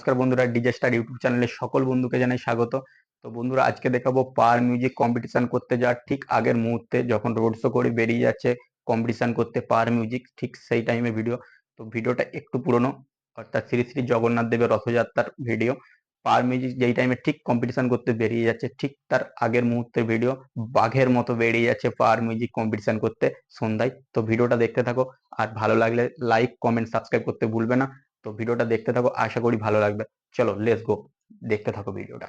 নমস্কার বন্ধুরা DJ star YouTube চ্যানেলে সকল বন্ধুকে জানাই স্বাগত। তো বন্ধুরা, আজকে দেখাবো পার মিউজিক কম্পিটিশন করতে যাওয়ার ঠিক আগের মুহূর্তে যখন রোড শো করে বেরিয়ে যাচ্ছে কম্পিটিশন করতে পার মিউজিক ঠিক সেই টাইমে ভিডিও তো ভিডিওটা একটু পুরনো, অর্থাৎ শ্রী শ্রী জগন্নাথ দেবের রথযাত্রার ভিডিও পার মিউজিক যেই টাইমে ঠিক কম্পিটিশন করতে বেরিয়ে যাচ্ছে, ঠিক তার আগের মুহূর্তের ভিডিও বাঘের মতো বেরিয়ে যাচ্ছে পার মিউজিক কম্পিটিশন করতে সন্ধ্যায়। তো ভিডিওটা দেখতে থাকো, আর ভালো লাগলে লাইক কমেন্ট সাবস্ক্রাইব করতে ভুলবে না। তো ভিডিওটা দেখতে থাকো আশা করি ভালো লাগবে। চলো লেটস গো দেখতে থাকো ভিডিওটা।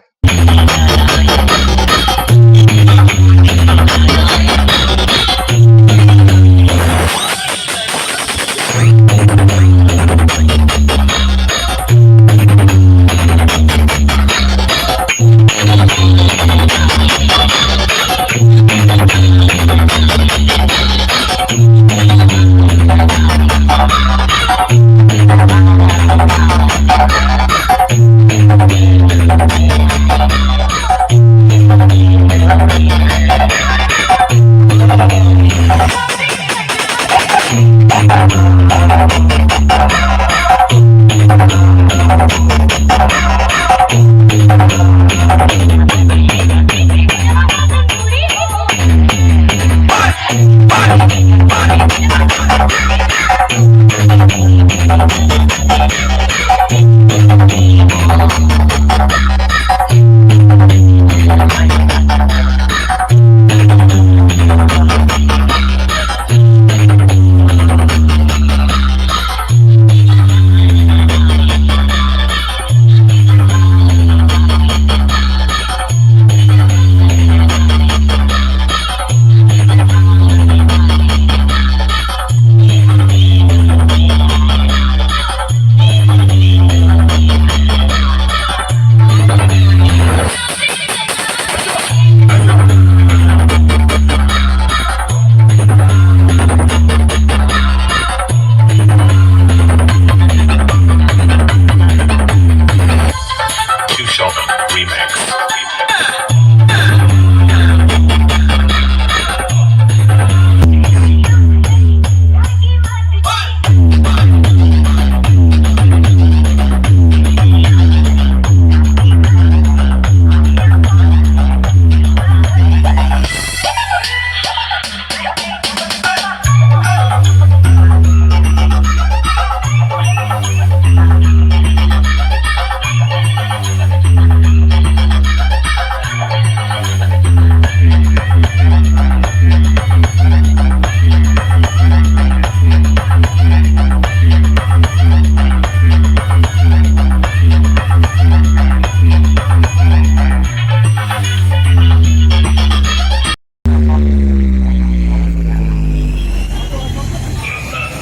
remix.